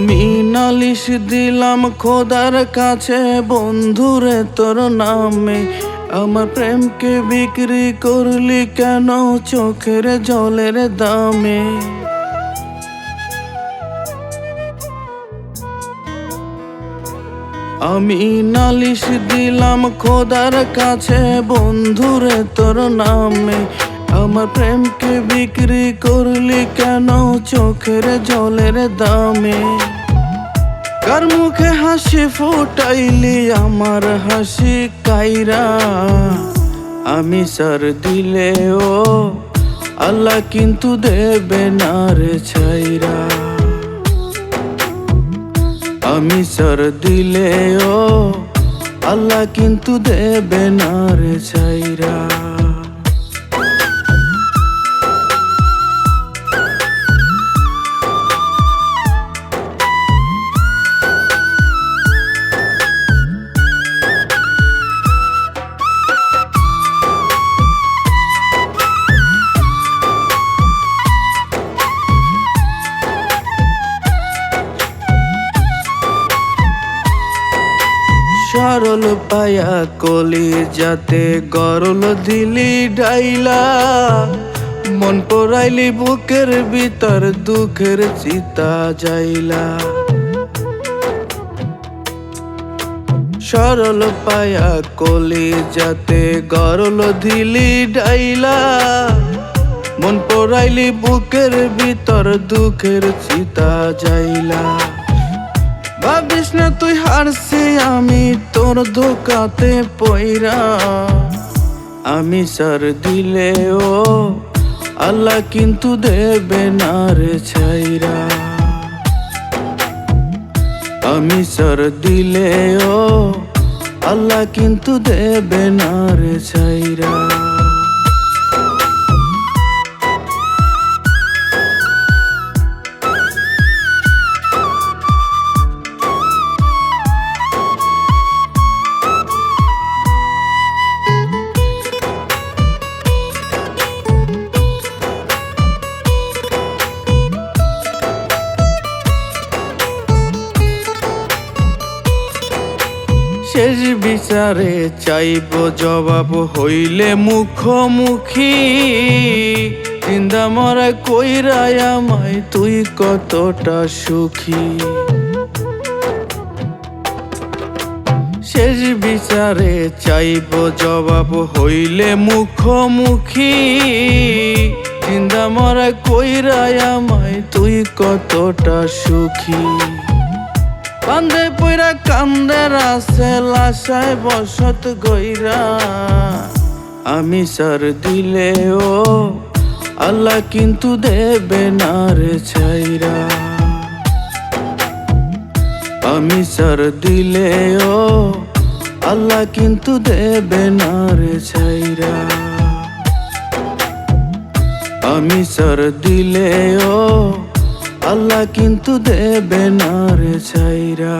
নালিশ দিলাম খোদার কাছে, বন্ধুরে তোর নামে। আমার প্রেমকে বিক্রি করলি কেন চোখের জলের দামে? আমি নালিশ দিলাম খোদার কাছে, বন্ধুরে তোর নামে। আমার প্রেমকে বিক্রি করলি কেন? চোখের জলের দামে। কার মুখে হাসি ফুটাইলি? আমার হাসি কাইরা। আমি সার দিলে ও আল্লাহ কিন্তু দেবে না রে ছাইরা। আমি সার দিলে ও আল্লাহ কিন্তু দেবে না রে ছাইরা। সরল পায়া কলি যাতে গরল দিলি ডাইলা মন পড়াইলি বুকের ভিতর, দুঃখের চিতা যাইলা। সরল পায়া কলি যাতে গরল দিলি ডাইলা মন পড়াইলি বুকের ভিতর, দুঃখের চিতা যাইলা। ভাবিস না তুই হারছি, আমি তোর ধোকাতে পইরা। আমি সার দিলে ও আল্লাহ কিন্তু দেবে না রে ছাইরা। আমি সার দিলে ও আল্লাহ কিন্তু দেবে না রে ছাইরা। শেষ বিচারে চাইব জবাব হইলে মুখোমুখি। চিন্তা মরা কইরাই আমায় তুই কতটা সুখী? শেষ বিচারে চাইব জবাব হইলে মুখোমুখি। চিন্তা মরা কইরাই আমায় তুই কতটা সুখী? কান্দে পইরা কান্দে রাসে লাশায় বসত গইরা। আমি সার দিলে ও, আল্লাহ কিন্তু দেবে না রে ছাইরা। আমি সার দিলে ও, আল্লাহ কিন্তু দেবে না রে ছাইরা। আমি সার দিলে ও আল্লাহ কিন্তু দেবে না রে ছাইরা।